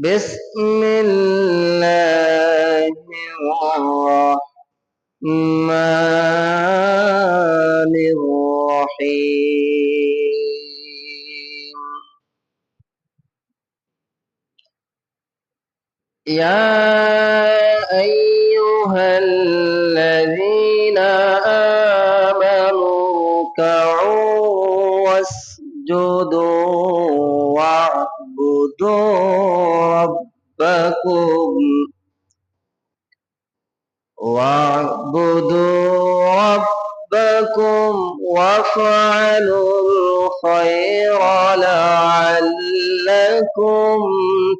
بسم الله الرحمن الرحيم. يا أيها الذين آمنوا اركعوا واسجدوا. واعبدوا ربكم. واعبدوا ربكم وافعلوا الخير لعلكم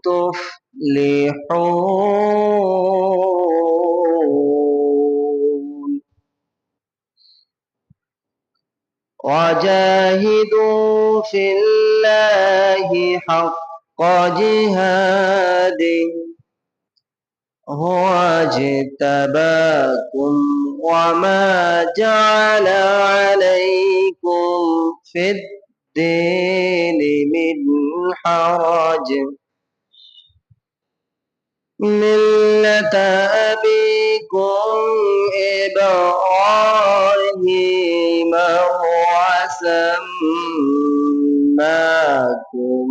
تفلحون. وجاهدوا في الله حق جهاده هو اجتباكم وما جعل عليكم في الدين من حرج. ملة أبيكم إبراهيم وسماكم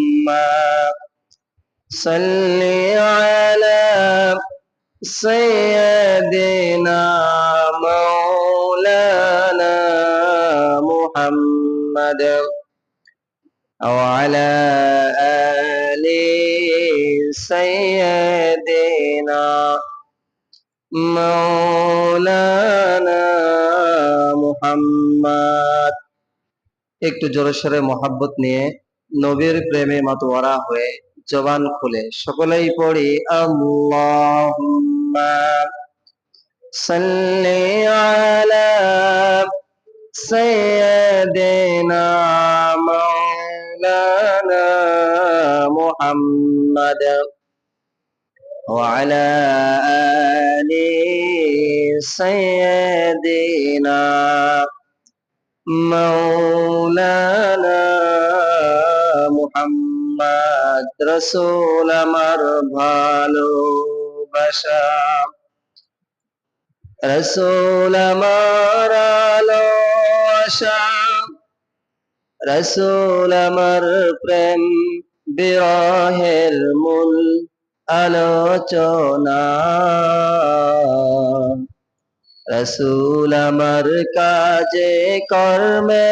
صل على سيدنا مولانا محمد وعلى آل سيدنا مولانا মুহাম্মদ একটু জোরে সোরে মোহাব্বত নিয়ে নবীর প্রেমে মাতোয়ারা হয়ে জবান খুলে সকলেই পড়ি আল্লাহুম্মা সাল্লি আলা সাইয়্যিদিনা মাওলানা মুহাম্মদ وعلى آل سيدنا مولانا মুহাম্মদ রসুল আমার ভালোবাসা। রসুল আমার আলো আশা রসুল আমার প্রেম বিরহের মূল আলোচনা। রসুল আমার কাজে কর্মে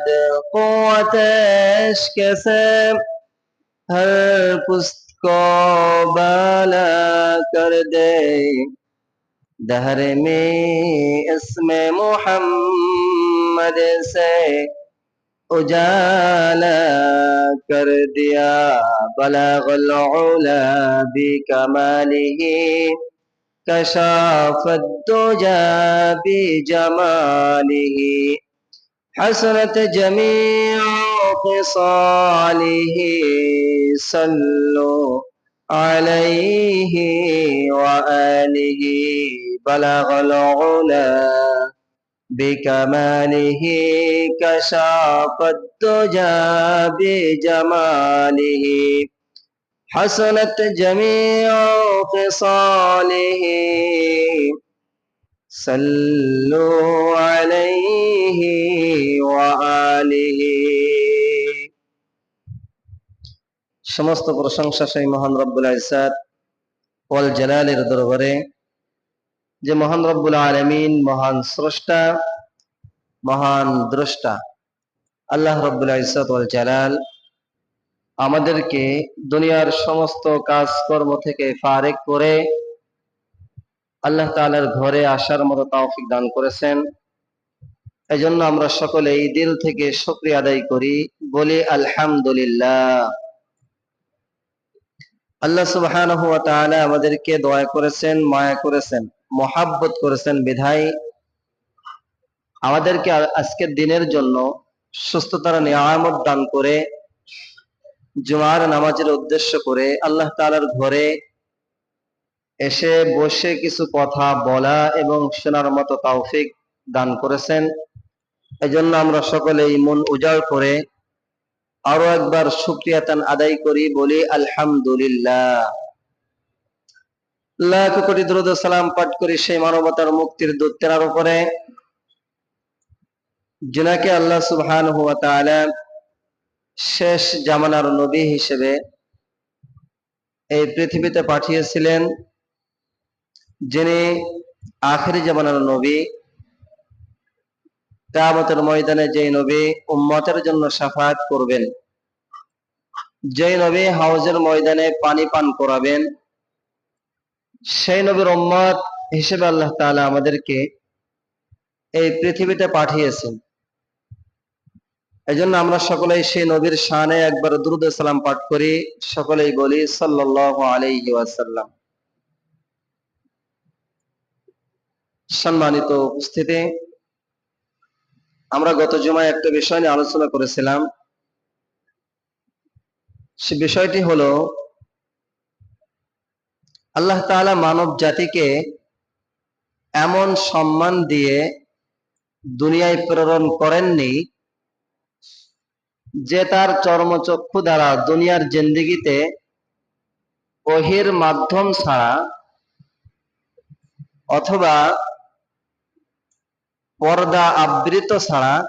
قد قوت عشق سے ہر پست کو بالا کر دے۔ دہر میں اسم محمد سے اجالا کر دیا۔ بلغ العلا کمالی کشاف الدجا جمالی حسنت جميع خصاله صلوا عليه وآله. بلغ العلا بكماله كشاف الدجى بجماله. حسنت جميع خصاله صلوا عليه وآله সমস্ত প্রশংসা সেই মহান রব্বুল ইসাদ ওয়াল জালালের দরবারে যে মহান রব্বুল আলমিন মহান স্রষ্টা মহান দ্রষ্টা আল্লাহ রব্বুল ইসাদ ওয়াল জালাল আমাদেরকে দুনিয়ার সমস্ত কাজকর্ম থেকে ফারেক করে আল্লাহ তাআলার ঘরে আসার মতো তৌফিক দান করেছেন এজন্য আমরা সকলে এই দিল থেকে শুকরিয়া আদায় করি। বলি আলহামদুলিল্লাহ। আল্লাহ সুবহানাহু আমাদেরকে দয়া করেছেন, মায়া করেছেন, মহাব্বত করেছেন, বিধায় আমাদেরকে আজকের দিনের জন্য সুস্থতার নিয়ামত দান করে, জুমার নামাজের উদ্দেশ্য করে আল্লাহ তালার ঘরে এসে বসে কিছু কথা বলা এবং শোনার মতো তৌফিক দান করেছেন। এজন্য আমরা সকলেই মন উজাড় করে আরও একবার শুক্রিয়া তান আদায় করি, বলি আলহামদুলিল্লাহ। লাখ কোটি দ্রুত সালাম পাঠ করি সেই মানবতার মুক্তির দূত উপরে। যিনাকে আল্লাহ সুবহান হুয়া তাআলা শেষ জামানার নবী হিসেবে এই পৃথিবীতে পাঠিয়েছিলেন, যিনি আখেরি জামানার নবী। কামতের ময়দানে যে নবী উম্মতের জন্য সাফায়াত করবেন যে নবী হাউজের ময়দানে পানি পান করাবেন, সেই নবীর উম্মত হিসেবে আল্লাহ তাআলা আমাদেরকে এই পৃথিবীতে পাঠিয়েছেন। এজন্য আমরা সকলেই সেই নবীর শানে একবার দুরুদ সালাম পাঠ করি, সকলেই বলি সাল্লাল্লাহু আলাইহি ওয়াসাল্লাম। সম্মানিত উপস্থিতি আমরা গত জুমায় একটা বিষয় নিয়ে আলোচনা করেছিলাম। সে বিষয়টি হলো, আল্লাহ তাআলা মানব জাতিকে এমন সম্মান দিয়ে দুনিয়ায় প্রেরণ করেননি যে তার চর্মচক্ষু দ্বারা দুনিয়ার জিন্দিগিতে ওহির মাধ্যম ছাড়া অথবা পর্দা আবৃত ছাড়া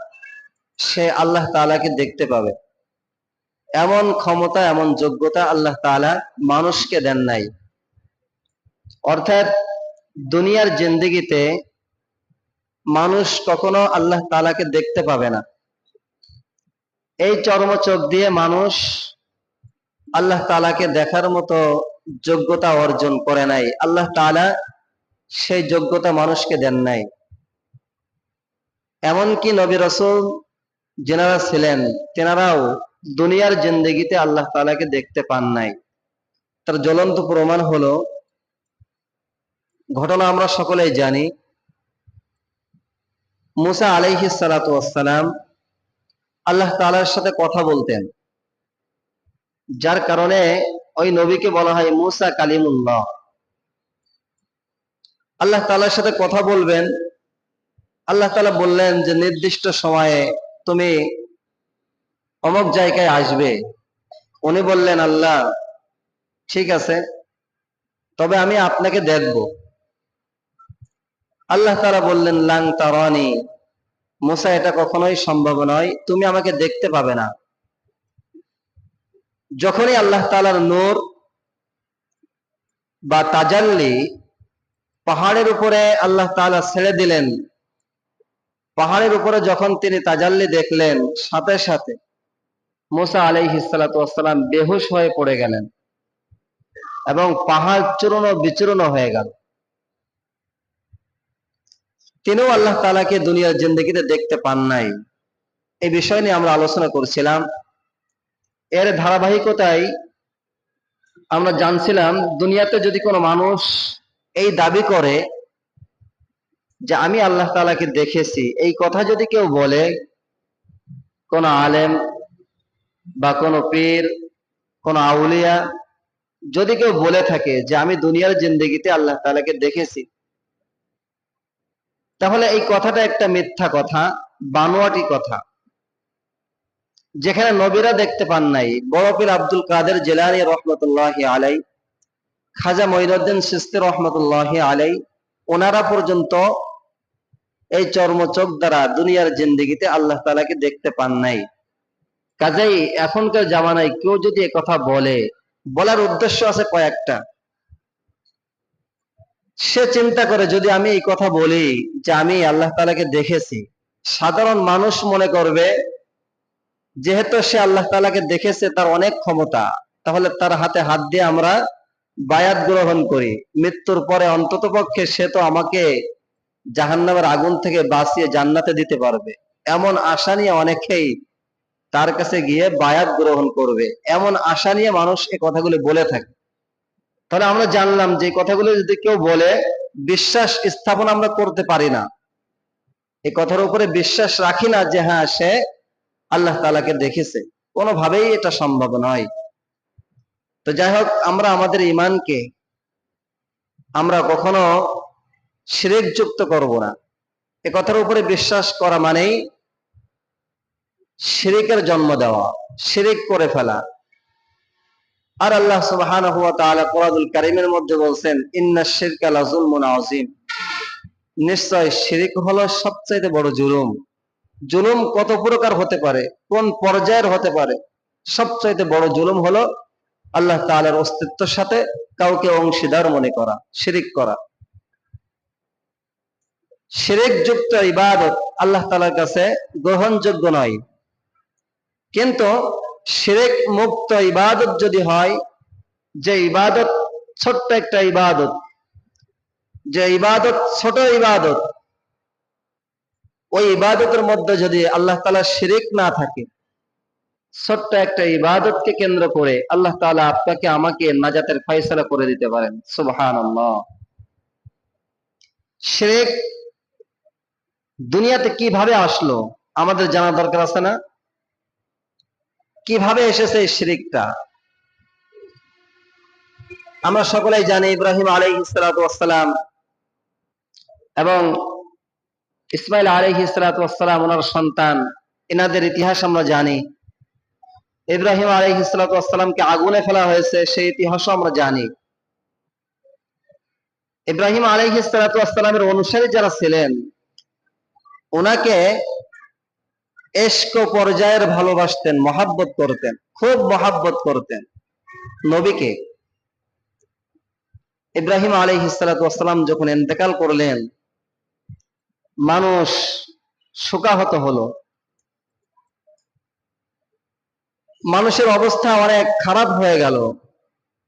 সে আল্লাহ তালাকে দেখতে পাবে। এমন ক্ষমতা, এমন যোগ্যতা আল্লাহ তাআলা মানুষকে দেন নাই। অর্থাৎ দুনিয়ার জিন্দিগিতে মানুষ কখনো আল্লাহ তালাকে দেখতে পাবে না। এই চর্ম চোখ দিয়ে মানুষ আল্লাহ তালাকে দেখার মতো যোগ্যতা অর্জন করে নাই। আল্লাহ তাআলা সেই যোগ্যতা মানুষকে দেন নাই। এমনকি নবী রসুল যেনারা ছিলেন, তেনারাও দুনিয়ার জিন্দগিতে আল্লাহ তালাকে দেখতে পান নাই। তার জ্বলন্ত প্রমাণ হলো, ঘটনা আমরা সকলেই জানি, মুসা আলাইহি সালাম আল্লাহ তালার সাথে কথা বলতেন, যার কারণে ওই নবীকে বলা হয় মুসা কালিমুল্লাহ। আল্লাহ তালার সাথে কথা বলবেন আল্লাহ তালা বললেন যে, নির্দিষ্ট সময়ে তুমি অমুক জায়গায় আসবে। উনি বললেন, আল্লাহ, ঠিক আছে, তবে আমি আপনাকে দেখব। আল্লাহ তারা বললেন, লাং তারানি, মুসা, এটা কখনোই সম্ভব নয়, তুমি আমাকে দেখতে পাবে না। যখনই আল্লাহ তালার নূর বা তাজাল্লি পাহাড়ের উপরে আল্লাহ তাআলা ছেড়ে দিলেন পাহাড়ের উপরে যখন তিনি তাজাল্লি দেখলেন, সাথে সাথে মুসা আলাইহিসালাম বেহুশ হয়ে পড়ে গেলেন এবং পাহাড় চূর্ণ বিচূর্ণ হয়ে গেল। তিনিও আল্লাহ তালাকে দুনিয়ার জিন্দগিতে দেখতে পান নাই। এই বিষয় নিয়ে আমরা আলোচনা করছিলাম। এর ধারাবাহিকতায় আমরা জানছিলাম, দুনিয়াতে যদি কোনো মানুষ এই দাবি করে যে আমি আল্লাহ তালাকে দেখেছি, এই কথা যদি কেউ বলে, কোন আলেম বা কোনো পীর, কোন আউলিয়া, যদি কেউ বলে থাকে যে আমি দুনিয়ার জিন্দগিতে আল্লাহ তালাকে দেখেছি, তাহলে এই কথাটা একটা মিথ্যা কথা, বানোয়াটি কথা। যেখানে নবীরা দেখতে পান নাই, বড় পীর আব্দুল কাদের জেলানি রহমতুল্লাহ আলাই, খাজা মঈনুদ্দিন সিস্তি রহমতুল্লাহ আলাই, ওনারা পর্যন্ত এই চর্মচোখ দ্বারা দুনিয়ার জিন্দিগিতে আল্লাহ তালাকে দেখতে পান নাই। কাজেই এখনকার জামানায় কেউ যদি কথা বলে, বলার উদ্দেশ্য আছে কয়েকটা। সে চিন্তা করে, যদি আমি এই কথা বলি যে আমি আল্লাহ তালাকে দেখেছি, সাধারণ মানুষ মনে করবে, যেহেতু সে আল্লাহ তালাকে দেখেছে, তার অনেক ক্ষমতা, তাহলে তার হাতে হাত দিয়ে আমরা বায়াত গ্রহণ করি। মৃত্যুর পরে অন্তত পক্ষে সে তো আমাকে জাহান্নামের আগুন থেকে বাঁচিয়ে জান্নাতে দিতে পারবে। এমন আশা নিয়ে অনেকেই তার কাছে গিয়ে বায়াত গ্রহণ করবে। এমন আশা নিয়ে মানুষ এই কথাগুলি বলে থাকে। তাহলে আমরা জানলাম যে কথাগুলো যদি কেউ বলে, বিশ্বাস স্থাপন আমরা করতে পারি না। এই কথার উপরে বিশ্বাস রাখি না যে হ্যাঁ সে আল্লাহ তালাকে দেখেছে। কোনোভাবেই এটা সম্ভব নয়। তো যাই হোক, আমরা আমাদের ইমানকে আমরা কখনো শিরেক যুক্ত করব না। এ কথার উপরে বিশ্বাস করা মানেই শিরিকের জন্ম দেওয়া, শিরিক করে ফেলা। আর আল্লাহ সুবহানাহু ওয়া তাআলা কোরআনুল কারীমের মধ্যে বলছেন, ইন্না শিরকা লাযুলমুন আযীম। নিশ্চয় শিরিক হলো সবচাইতে বড় জুলুম। জুলুম কত প্রকার হতে পারে, কোন পর্যায়ের হতে পারে? সবচাইতে বড় জুলুম হলো আল্লাহ তাআলার অস্তিত্বের সাথে কাউকে অংশীদার মনে করা, শিরিক করা। যুক্ত ইবাদত আল্লাহ তাআলার কাছে গ্রহণযোগ্য নয়। কিন্তু শিরিক মুক্ত ইবাদত যদি হয়, যে ইবাদত ছোট্ট একটা ইবাদত, যে ইবাদত ছোট ইবাদত, ওই ইবাদতের মধ্যে যদি আল্লাহ তালা শিরিক না থাকে, ছোট্ট একটা ইবাদতকে কেন্দ্র করে আল্লাহ তালা আপনাকে আমাকে নাজাতের ফয়সলা করে দিতে পারেন। সুবহান শিরিক দুনিয়াতে কীভাবে আসলো? আমাদের জানা দরকার আছে না? কীভাবে এসেছে এই শিরিকটা? আমরা সকলেই জানি ইব্রাহিম আলাই সালাম এবং ইসমাইল আলহ সালাম ওনার সন্তান। এনাদের ইতিহাস আমরা জানি। ইব্রাহিম আলহ সালামকে আগুনে ফেলা হয়েছে, সেই ইতিহাসও আমরা জানি। ইব্রাহিম আলহ সালামের অনুসারী যারা ছিলেন ওনাকে এস্ক পর্যায়ের ভালোবাসতেন, মহাব্বত করতেন, খুব মহাব্বত করতেন। নবীকে ইব্রাহিম আলী হিসালাম যখন এতেকাল করলেন, মানুষ শোকাহত হলো। মানুষের অবস্থা অনেক খারাপ হয়ে গেল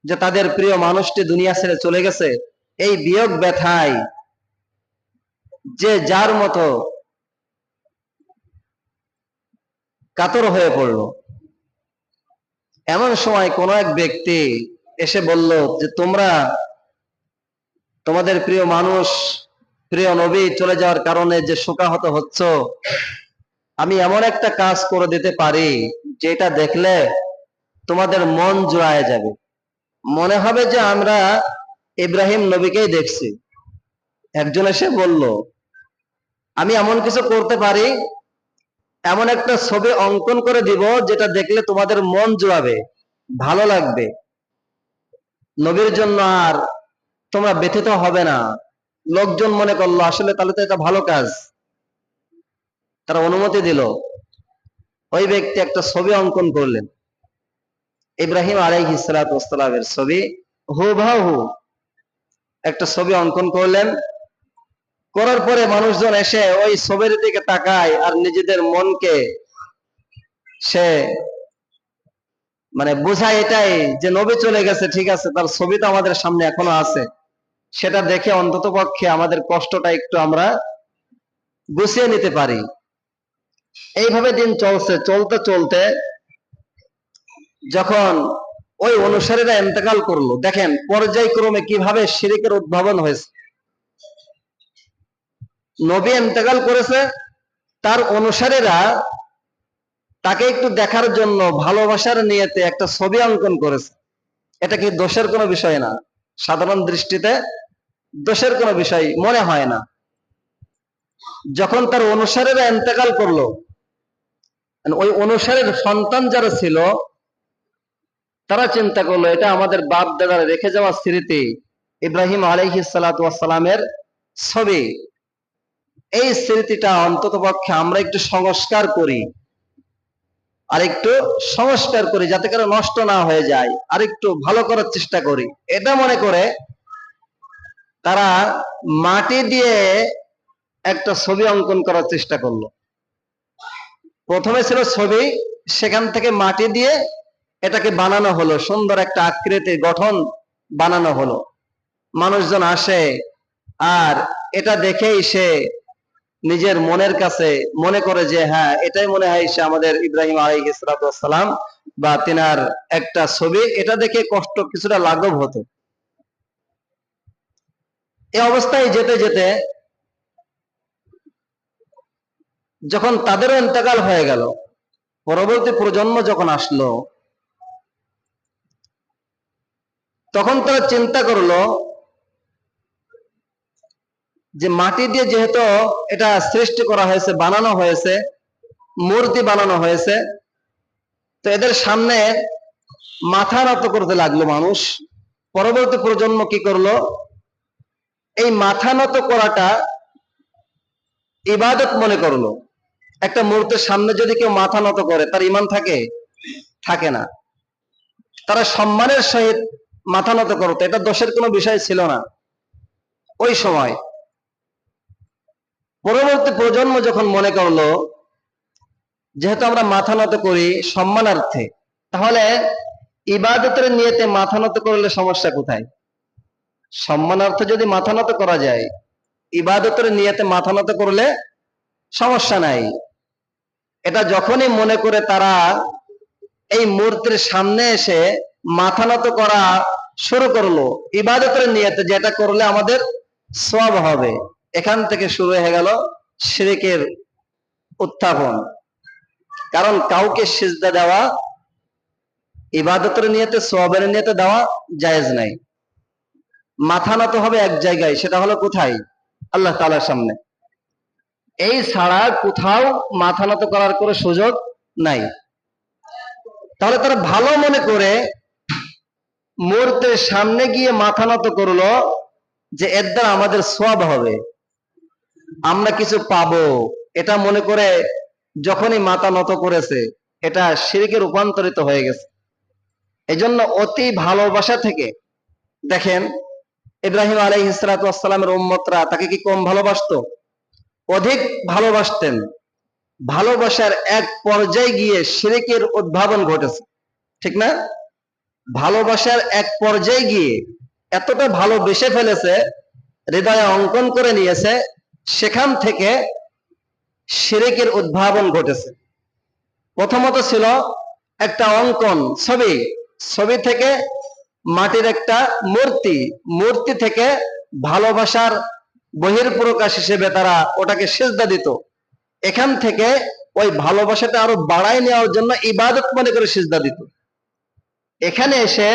যে তাদের প্রিয় মানুষটি দুনিয়া ছেড়ে চলে গেছে। এই বিয়োগ ব্যথায় যে যার মতো কাতর হয়ে পড়ল। এমন সময় কোন এক ব্যক্তি এসে বলল যে, তোমরা তোমাদের প্রিয় মানুষ, প্রিয় নবী চলে যাওয়ার কারণে যে শোকাহত হচ্ছ, আমি এমন একটা কাজ করে দিতে পারি যেটা দেখলে তোমাদের মন জুড়ায় যাবে। মনে হবে যে আমরা ইব্রাহিম নবীকেই দেখছি। একজন এসে বলল, আমি এমন কিছু করতে পারি এমন একটা ছবি অঙ্কন করে দিব যেটা দেখলে তোমাদের মন জুড়াবে, ভালো লাগবে। নবীর জন্য আর তোমরা ব্যথিত হবে না। লোকজন মনে করল, আসলে তাহলে তো এটা ভালো কাজ। তারা অনুমতি দিল। ওই ব্যক্তি একটা ছবি অঙ্কন করলেন। ইব্রাহিম আলাইহ ইসলাতামের ছবি হু ভা হু একটা ছবি অঙ্কন করলেন। করার পরে মানুষজন এসে ওই ছবির দিকে তাকায় আর নিজেদের মনকে সে মানে বোঝায় এটাই যে নবী চলে গেছে, ঠিক আছে, তার ছবি তো আমাদের সামনে এখনও আছে। সেটা দেখে অন্তত পক্ষে আমাদের কষ্টটা একটু আমরা গুছিয়ে নিতে পারি। এইভাবে দিন চলছে, চলতে চলতে যখন ওই অনুসারীরা এন্তেকাল করল, দেখেন পর্যায়ক্রমে কীভাবে শিরিকের উদ্ভাবন হয়েছে। নবী এন্তেকাল করেছে, তার অনুসারীরা তাকে একটু দেখার জন্য ভালোবাসার নিয়েতে একটা ছবি অঙ্কন করেছে। এটা কি দোষের কোনো বিষয় না? সাধারণ দৃষ্টিতে দোষের কোনো বিষয় মনে হয় না। যখন তার অনুসারীরা এন্তেকাল করল, ওই অনুসারীর সন্তান যারা ছিল, তারা চিন্তা করল, এটা আমাদের বাপ দাদার রেখে যাওয়া স্মৃতি, ইব্রাহিম আলহি সালামের ছবি। এই স্মৃতিটা অন্তত পক্ষে আমরা একটু সংস্কার করি। আর একটু সংস্কার করি যাতে করে নষ্ট না হয়ে যায়। আর একটু ভালো করার চেষ্টা করি। এটা মনে করে তারা মাটি দিয়ে একটা ছবি অঙ্কন করার চেষ্টা করল। প্রথমে ছিল ছবি, সেখান থেকে মাটি দিয়ে এটাকে বানানো হলো। সুন্দর একটা আকৃতি গঠন বানানো হলো। মানুষজন আসে আর এটা দেখেই সে নিজের মনের কাছে মনে করে যে হ্যাঁ এটাই মনে হয় সে আমাদের ইব্রাহিম আলাইসালাম বা তিনার একটা ছবি। এটা দেখে কষ্ট কিছুটা লাঘব হতো। এই অবস্থায় যেতে যেতে যখন তাদেরও ইন্তেকাল হয়ে গেল, পরবর্তী প্রজন্ম যখন আসলো, তখন তারা চিন্তা করল যে মাটি দিয়ে যেহেতু এটা সৃষ্টি করা হয়েছে, বানানো হয়েছে, মূর্তি বানানো হয়েছে, তো এদের সামনে মাথা নত করতে লাগল মানুষ। পরবর্তী প্রজন্ম কি করল? এই মাথা নত করাটা ইবাদত মনে করল। একটা মুহূর্তের সামনে যদি কেউ মাথা নত করে, তার ইমান থাকে? থাকে না। তারা সম্মানের সহিত মাথা নত করতো, এটা দোষের কোনো বিষয় ছিল না। ওই সময় পরবর্তী প্রজন্ম যখন মনে করল, যেহেতু আমরা মাথা নত করি সম্মানার্থে, তাহলে ইবাদতের নিয়েতে মাথা নত করলে সমস্যা কোথায়? সম্মানার্থে যদি মাথা নত করা যায়, ইবাদতের নিয়েতে মাথা নত করলে সমস্যা নাই। এটা যখনই মনে করে তারা এই মূর্তির সামনে এসে মাথা নত করা শুরু করল, ইবাদতের নিয়েতে যেটা করলে আমাদের সব হবে। এখান থেকে শুরু হয়ে গেল শিরিকের উত্থাপন। কারণ কাউকে সিজদা দেওয়া, ইবাদতের নিয়েতে সবের নিয়েতে দেওয়া জায়েজ নাই। মাথা নত হবে এক জায়গায়, সেটা হলো কোথায়? আল্লাহ তালার সামনে। এই ছাড়া কোথাও মাথা নত করার কোনো সুযোগ নাই। তাহলে তারা ভালো মনে করে মূর্তের সামনে গিয়ে মাথা নত করল যে এর দ্বারা আমাদের সব হবে। আমরা কিছু পাব। এটা মনে করে যখনই মাথা নত করেছে, এটা সিরিকে রূপান্তরিত হয়ে গেছে। এজন্য অতি ভালোবাসা থেকে দেখেন, ইব্রাহিম আলাই ইসরাতামের উম্মতরা তাকে কি কম ভালোবাসতো? অধিক ভালোবাসতেন। ভালোবাসার এক পর্যায়ে গিয়ে সিরিকের উদ্ভাবন ঘটেছে। ঠিক না? ভালোবাসার এক পর্যায়ে গিয়ে এতটা ভালোবেসে ফেলেছে, হৃদয়ে অঙ্কন করে নিয়েছে সেখান থেকে শিরিকের উদ্ভাবন ঘটেছে। প্রথমত ছিল একটা অঙ্কন ছবি। ছবি থেকে মাটির একটা মূর্তি। মূর্তি থেকে ভালোবাসার বহির্প্রকাশ হিসেবে তারা ওটাকে সেজদা দিত। এখান থেকে ওই ভালোবাসাটা আরও বাড়াই নেওয়ার জন্য ইবাদত মনে করে সিজদা দিত। এখানে এসে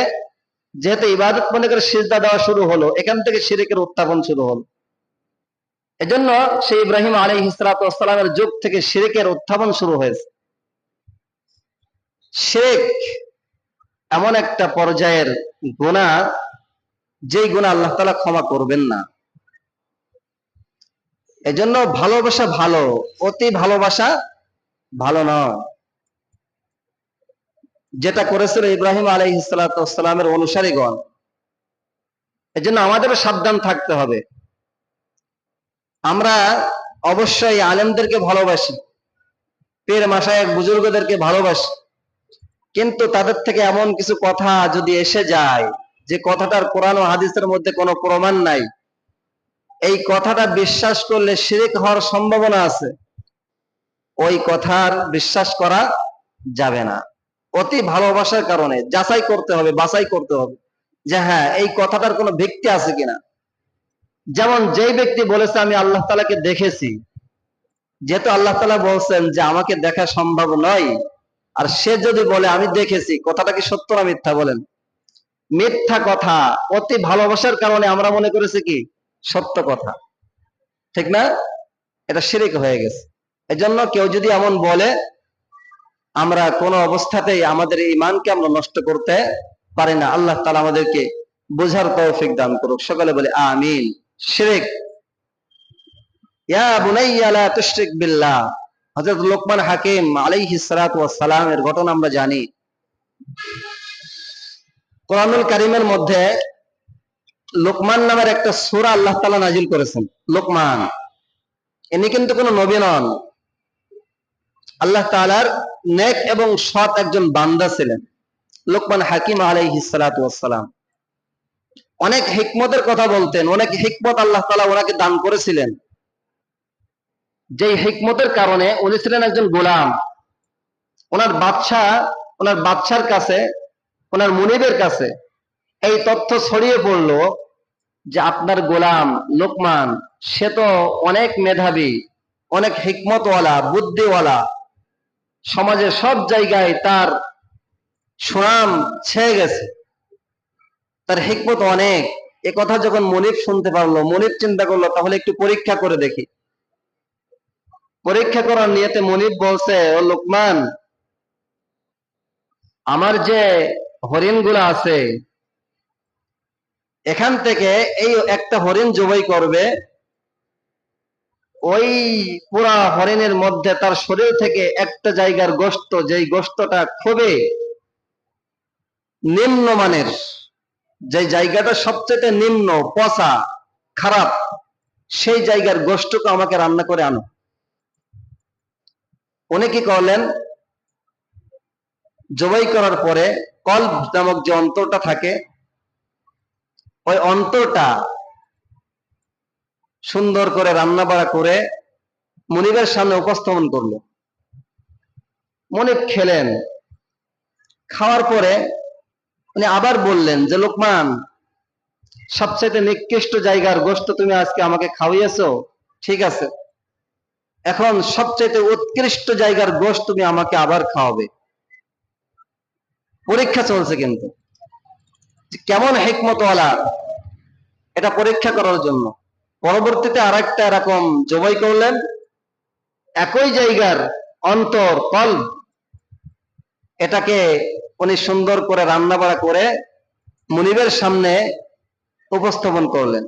যেহেতু ইবাদত মনে করে সিজদা দেওয়া শুরু হলো, এখান থেকে শিরিকের উত্থাপন শুরু হলো। এজন্য সেই ইব্রাহিম আলী ইসলাতামের যুগ থেকে শিরিকের উত্থাপন শুরু হয়েছে। শেখ এমন একটা পর্যায়ের গুণা যেই গুণা আল্লাহ তালা ক্ষমা করবেন না। এজন্য ভালোবাসা ভালো, অতি ভালোবাসা ভালো নয়। যেটা করেছিল ইব্রাহিম আলাই ইসালামের অনুসারীগণ। এজন্য আমাদেরও সাবধান থাকতে হবে। আমরা অবশ্যই আলেমদেরকে ভালোবাসি, পীর মাসায় বুজুর্গদেরকে ভালোবাসি। কিন্তু তাদের থেকে এমন কিছু কথা যদি এসে যায়, যে কথাটার কোরআন ও হাদিসের মধ্যে কোনো প্রমাণ নাই, এই কথাটা বিশ্বাস করলে শিরিক হওয়ার সম্ভাবনা আছে। ওই কথার বিশ্বাস করা যাবে না। অতি ভালোবাসার কারণে যাচাই করতে হবে, বাছাই করতে হবে, যে হ্যাঁ এই কথাটার কোনো ভিত্তি আছে কিনা। যেমন যেই ব্যক্তি বলেছে, আমি আল্লাহ তালাকে দেখেছি। যেহেতু আল্লাহ তালা বলছেন যে, আমাকে দেখা সম্ভব নয়। আর সে যদি বলে, আমি দেখেছি, কথাটা কি সত্য না মিথ্যা বলেন? মিথ্যা কথা, অতি ভালোবাসার কারণে আমরা মনে করেছি কি? সত্য কথা। ঠিক না? এটা শিরিক হয়ে গেছে। এজন্য কেউ যদি এমন বলে, আমরা কোন অবস্থাতেই আমাদের ইমানকে আমরা নষ্ট করতে পারি না। আল্লাহ তালা আমাদেরকে বোঝার তৌফিক দান করুক। সকালে বলে, আমিন। শিরিক। ইয়া বুনাইয়া লা তুশরিক বিল্লাহ। হযরত লোকমান হাকিম আলাইহিস সালাতু ওয়াস সালামের ঘটনা আমরা জানি। কোরআনুল কারীমের মধ্যে লোকমান নামের একটা সূরা আল্লাহ তাআলা নাজিল করেছেন, লোকমান। ইনি কিন্তু কোনো নবী নন। আল্লাহ তাআলার নেক এবং সৎ একজন বান্দা ছিলেন, লোকমান হাকিম আলাইহিস সালাতু ওয়াস সালাম অনেক হিকমতের কথা বলতেন, অনেক হিকমত আল্লাহ তাআলা ওনাকে দান করেছিলেন। যে হিকমতের কারণে উনি ছিলেন একজন গোলাম। ওনার বাচ্চা ওনার বাচ্চার কাছে, ওনার মুনিবের কাছে এই তথ্য ছড়িয়ে পড়ল যে আপনার গোলাম লোকমান, সে তো অনেক মেধাবী, অনেক হিকমতওয়ালা, বুদ্ধিওয়ালা। সমাজের সব জায়গায় তার সুনাম ছেয়ে গেছে। তার হিকমত অনেক। এ কথা যখন মনিব শুনতে পারল, মনিব চিন্তা করল, তাহলে একটু পরীক্ষা করে দেখি। পরীক্ষা করার নিয়েতে মনিব বলছে, ও লোকমান, আমার যে হরিণগুলো আছে, এখান থেকে এই একটা হরিণ জবাই করবে। ওই পুরা হরিণের মধ্যে তার শরীর থেকে একটা জায়গার গোস্ত যেই গোস্তটা খুবই নিম্নমানের যে জায়গাটা সবচেয়ে নিম্ন, পচা, খারাপ, সেই জায়গার গোস্তকে আমাকে রান্না করে আনো। উনি কি করলেন, জবাই করার পরে কল নামক যে অন্তরটা থাকে, ওই অন্তরটা সুন্দর করে রান্না বাড়া করে মনিবের সামনে উপস্থাপন করল। মনিব খেলেন। খাওয়ার পরে উনি আবার বললেন যে, লোকমান সবচেয়ে নিকৃষ্ট জায়গার গোস্ত তুমি আজকে আমাকে খাওয়াইয়েছো ঠিক আছে। এখন সবচেয়ে উৎকৃষ্ট জায়গার গোস্ত তুমি আমাকে আবার খাওয়াবে। পরীক্ষা চলছে কিন্তু। কেমন হেকমতওয়ালা, এটা পরীক্ষা করার জন্য। পরবর্তীতে আর একটা এরকম জবাই করলেন, একই জায়গার অন্তর কল এটাকে উনি সুন্দর করে রান্না বাড়া করে মুনিবের সামনে উপস্থাপন করলেন।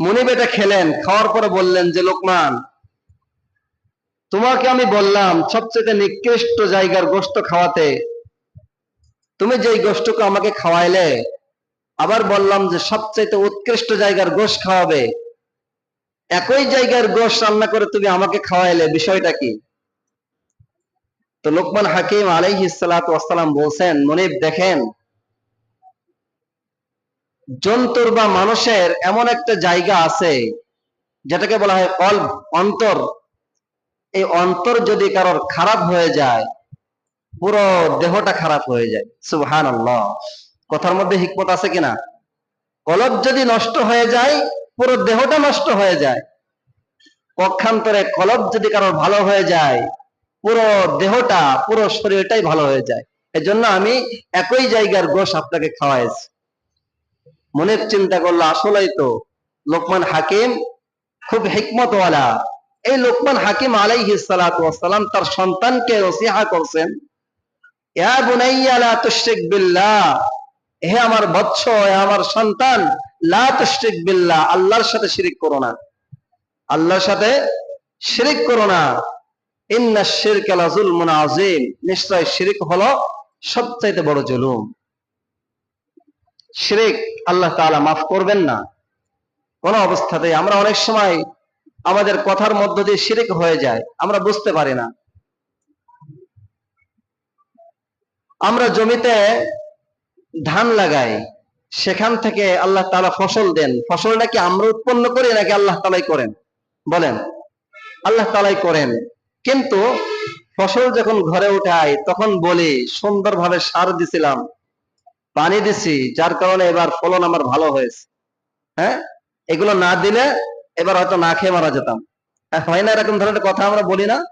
মুনিব এটা খেলেন, খাওয়ার পরে বললেন যে, লোকমান, তোমাকে আমি বললাম, সবচেয়ে নিকৃষ্ট জায়গার গোস্ত খাওয়াতে। তুমি যেই গোষ্ঠকে আমাকে খাওয়াইলে, আবার বললাম যে সবচেয়ে উৎকৃষ্ট জায়গার গোশ খাওয়াবে। একই জায়গার গোশ রান্না করে তুমি আমাকে খাওয়াইলে, বিষয়টা কি? তো লোকমান হাকিম আলাইহি সালাম বলছেন, মনিব দেখেন, জন্তুর বা মানুষের এমন একটা জায়গা আছে, যেটাকে বলা হয় কল্ব, অন্তর। এই অন্তর যদি কারোর খারাপ হয়ে যায়, পুরো দেহটা খারাপ হয়ে যায়। আল্লাহ কথার মধ্যে হিকমত আছে কিনা? কলব যদি নষ্ট হয়ে যায়, পুরো দেহটা নষ্ট হয়ে যায়। পক্ষান্তরে কলব যদি কারোর ভালো হয়ে যায় পুরো দেহটা, পুরো শরীরটাই ভালো হয়ে যায়। এজন্য আমি একই জায়গার গোশ আপনাকে খাওয়াইছি। মনের চিন্তা করল আসলেই তো লোকমান হাকিম খুব হিকমতওয়ালা। এই লোকমান হাকিম আলাইহি সালাম তার সন্তানকে নসিহা করছেন, ইয়া বুনাইয়া, লা তুশরিক বিল্লাহ, হে আমার বৎস, হে আমার সন্তান, লা তুশরিক বিল্লাহ, আল্লাহর সাথে শিরিক করো না। আল্লাহর সাথে শিরিক করো না। সবচাইতে বড় জুলুম। আল্লাহ তাআলা মাফ করবেন না। কোন অবস্থাতেই আমরা অনেক সময় আমাদের কথার মধ্য দিয়ে হয়ে যায়, আমরা বুঝতে পারি না। আমরা জমিতে ধান লাগাই, সেখান থেকে আল্লাহ তাআলা ফসল দেন। ফসলটা কি আমরা উৎপন্ন করি নাকি আল্লাহ তালাই করেন? বলেন। আল্লাহ তালাই করেন। কিন্তু ফসল যখন ঘরে উঠাই, তখন বলি, সুন্দরভাবে সার দিছিলাম, পানি দিছি, যার কারণে এবার ফলন আমার ভালো হয়েছে। হ্যাঁ? এগুলো না দিলে এবার হয়তো না খেয়ে মারা যেতাম। হয় না এরকম ধরনের কথা আমরা বলি না,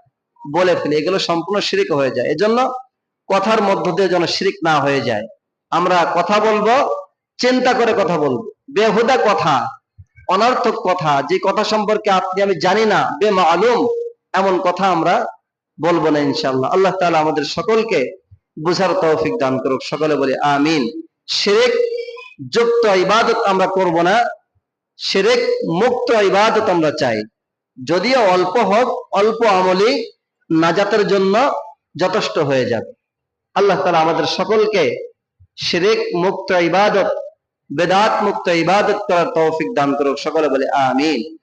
বলে ফেলি। এগুলো সম্পূর্ণ শিরিক হয়ে যায়। এজন্য কথার মধ্য দিয়ে যেন শিরিক না হয়ে যায়। আমরা কথা বলব, চিন্তা করে কথা বলব। বেহুদা কথা, অনর্থক কথা, যে কথা সম্পর্কে আপনি আমি জানি না বে মালুম এমন কথা আমরা বলব না ইনশাল্লাহ আল্লাহ তাআলা আমাদের সকলকে বুঝার তৌফিক দান করুক। সকলে বলি আমিন। শিরিক যুক্ত ইবাদত আমরা করব না। শিরিক মুক্ত ইবাদত আমরা চাই। যদিও অল্প হোক, অল্প আমলি নাজাতের জন্য যথেষ্ট হয়ে যাবে আল্লাহ তাআলা আমাদের সকলকে শিরিক মুক্ত ইবাদত, বেদাত মুক্ত ইবাদত করার তৌফিক দান করুক। সকলে বলে আমিন।